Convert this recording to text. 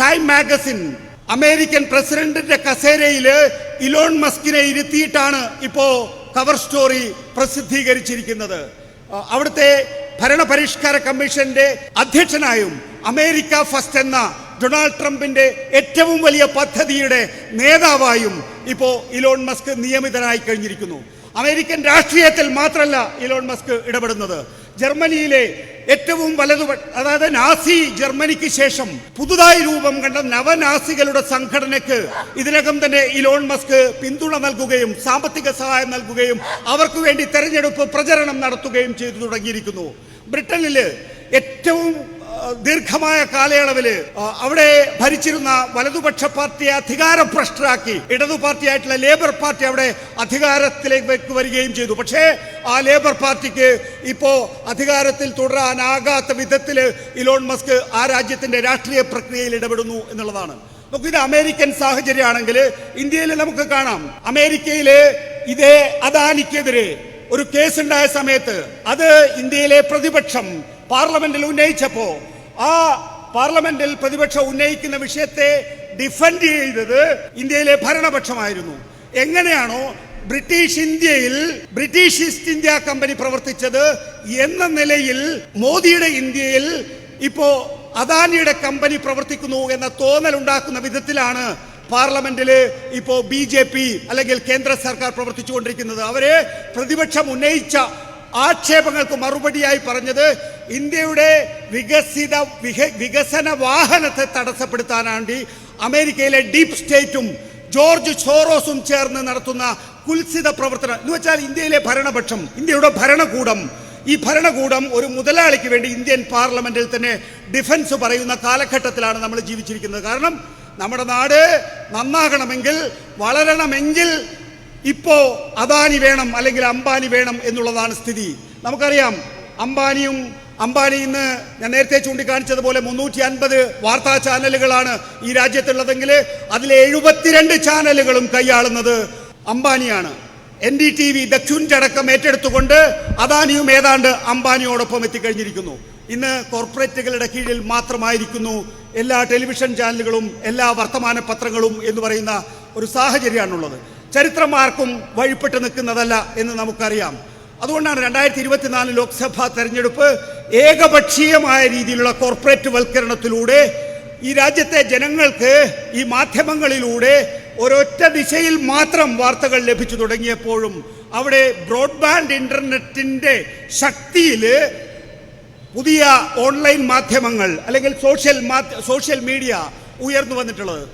Time magazine American പ്രസിഡന്റിന്റെ കസേരയിൽ Elon മസ്കിനെ ഇരുത്തിയിട്ടാണ് ഇപ്പോ കവർ സ്റ്റോറി പ്രസിദ്ധീകരിച്ചിരിക്കുന്നത്. അവിടുത്തെ ഭരണപരിഷ്കാര കമ്മീഷന്റെ അധ്യക്ഷനായും അമേരിക്ക ഫസ്റ്റ് എന്ന ഡൊണാൾഡ് ട്രംപിന്റെ ഏറ്റവും വലിയ പദ്ധതിയുടെ നേതാവായും ഇപ്പോ ഇലോൺ മസ്ക് നിയമിതനായി കഴിഞ്ഞിരിക്കുന്നു. അമേരിക്കൻ രാഷ്ട്രീയത്തിൽ മാത്രമല്ല ഇലോൺ മസ്ക് ഇടപെടുന്നത്. ജർമ്മനിയിലെ ഏറ്റവും വലതു അതായത് നാസി ജർമ്മനിക്ക് ശേഷം പുതുതായി രൂപം കണ്ട നവനാസികളുടെ സംഘടനയ്ക്ക് ഇതിനകം തന്നെ ഇലോൺ മസ്ക് പിന്തുണ നൽകുകയും സാമ്പത്തിക സഹായം നൽകുകയും അവർക്ക് വേണ്ടി തെരഞ്ഞെടുപ്പ് പ്രചരണം നടത്തുകയും ചെയ്തു തുടങ്ങിയിരിക്കുന്നു. ബ്രിട്ടനിൽ ഏറ്റവും ദീർഘമായ കാലയളവിൽ അവിടെ ഭരിച്ചിരുന്ന വലതുപക്ഷ പാർട്ടിയെ അധികാരഭ്രഷ്ടരാക്കി ഇടതു പാർട്ടിയായിട്ടുള്ള ലേബർ പാർട്ടി അവിടെ അധികാരത്തിലേക്ക് വരികയും ചെയ്തു. പക്ഷേ ആ ലേബർ പാർട്ടിക്ക് ഇപ്പോ അധികാരത്തിൽ തുടരാനാകാത്ത വിധത്തിൽ ഇലോൺ മസ്ക് ആ രാജ്യത്തിന്റെ രാഷ്ട്രീയ പ്രക്രിയയിൽ ഇടപെടുന്നു എന്നുള്ളതാണ്. നമുക്ക് ഇത് അമേരിക്കൻ സാഹചര്യമാണെങ്കിൽ ഇന്ത്യയിൽ നമുക്ക് കാണാം. അമേരിക്കയിലെ ഇതേ അദാനിക്കെതിരെ ഒരു കേസ് ഉണ്ടായ സമയത്ത് അത് ഇന്ത്യയിലെ പ്രതിപക്ഷം പാർലമെന്റിൽ ഉന്നയിച്ചപ്പോ ആ പാർലമെന്റിൽ പ്രതിപക്ഷം ഉന്നയിക്കുന്ന വിഷയത്തെ ഡിഫൻഡ് ചെയ്തത് ഇന്ത്യയിലെ ഭരണപക്ഷമായിരുന്നു. എങ്ങനെയാണോ ബ്രിട്ടീഷ് ഇന്ത്യയിൽ ബ്രിട്ടീഷ് ഈസ്റ്റ് ഇന്ത്യ കമ്പനി പ്രവർത്തിച്ചത് എന്ന നിലയിൽ മോദിയുടെ ഇന്ത്യയിൽ ഇപ്പോ അദാനിയുടെ കമ്പനി പ്രവർത്തിക്കുന്നു എന്ന തോന്നൽ ഉണ്ടാക്കുന്ന വിധത്തിലാണ് പാർലമെന്റിൽ ഇപ്പോ ബി ജെ പി അല്ലെങ്കിൽ കേന്ദ്ര സർക്കാർ പ്രവർത്തിച്ചുകൊണ്ടിരിക്കുന്നത്. അവരെ പ്രതിപക്ഷം ഉന്നയിച്ച ആക്ഷേപങ്ങൾക്ക് മറുപടിയായി പറഞ്ഞത് ഇന്ത്യയുടെ വികസിത വികസന വാഹനത്തെ തടസ്സപ്പെടുത്താനാണ്ടി അമേരിക്കയിലെ ഡീപ് സ്റ്റേറ്റും ജോർജ് സോറോസും ചേർന്ന് നടത്തുന്ന കുൽസിത പ്രവർത്തനം. എന്ന് വെച്ചാൽ ഇന്ത്യയിലെ ഭരണപക്ഷം ഇന്ത്യയുടെ ഭരണകൂടം ഈ ഭരണകൂടം ഒരു മുതലാളിക്ക് വേണ്ടി ഇന്ത്യൻ പാർലമെന്റിൽ തന്നെ ഡിഫൻസ് പറയുന്ന കാലഘട്ടത്തിലാണ് നമ്മൾ ജീവിച്ചിരിക്കുന്നത്. കാരണം നമ്മുടെ നാട് നന്നാകണമെങ്കിൽ വളരണമെങ്കിൽ ഇപ്പോ അദാനി വേണം അല്ലെങ്കിൽ അംബാനി വേണം എന്നുള്ളതാണ് സ്ഥിതി. നമുക്കറിയാം അംബാനിയും അംബാനി ഇന്ന് ഞാൻ നേരത്തെ ചൂണ്ടിക്കാണിച്ചതുപോലെ മുന്നൂറ്റി അൻപത് വാർത്താ ചാനലുകളാണ് ഈ രാജ്യത്തുള്ളതെങ്കിൽ അതിലെ എഴുപത്തിരണ്ട് ചാനലുകളും കൈയാളുന്നത് അംബാനിയാണ്. എൻ ഡി ടി വി ദക്ഷുൻചടക്കം ഏറ്റെടുത്തുകൊണ്ട് അദാനിയും ഏതാണ്ട് അംബാനിയോടൊപ്പം എത്തിക്കഴിഞ്ഞിരിക്കുന്നു. ഇന്ന് കോർപ്പറേറ്റുകളുടെ കീഴിൽ മാത്രമായിരിക്കുന്നു എല്ലാ ടെലിവിഷൻ ചാനലുകളും എല്ലാ വർത്തമാന പത്രങ്ങളും എന്ന് പറയുന്ന ഒരു സാഹചര്യമാണുള്ളത്. ചരിത്രം ആർക്കും വഴിപ്പെട്ട് നിൽക്കുന്നതല്ല എന്ന് നമുക്കറിയാം. അതുകൊണ്ടാണ് രണ്ടായിരത്തി ഇരുപത്തിനാല് ലോക്സഭാ തെരഞ്ഞെടുപ്പ് ഏകപക്ഷീയമായ രീതിയിലുള്ള കോർപ്പറേറ്റ് വൽക്കരണത്തിലൂടെ ഈ രാജ്യത്തെ ജനങ്ങൾക്ക് ഈ മാധ്യമങ്ങളിലൂടെ ഒരൊറ്റ ദിശയിൽ മാത്രം വാർത്തകൾ ലഭിച്ചു തുടങ്ങിയപ്പോഴും അവിടെ ബ്രോഡ്ബാൻഡ് ഇന്റർനെറ്റിന്റെ ശക്തിയിൽ പുതിയ ഓൺലൈൻ മാധ്യമങ്ങൾ അല്ലെങ്കിൽ സോഷ്യൽ സോഷ്യൽ മീഡിയ ഉയർന്നു വന്നിട്ടുള്ളത്.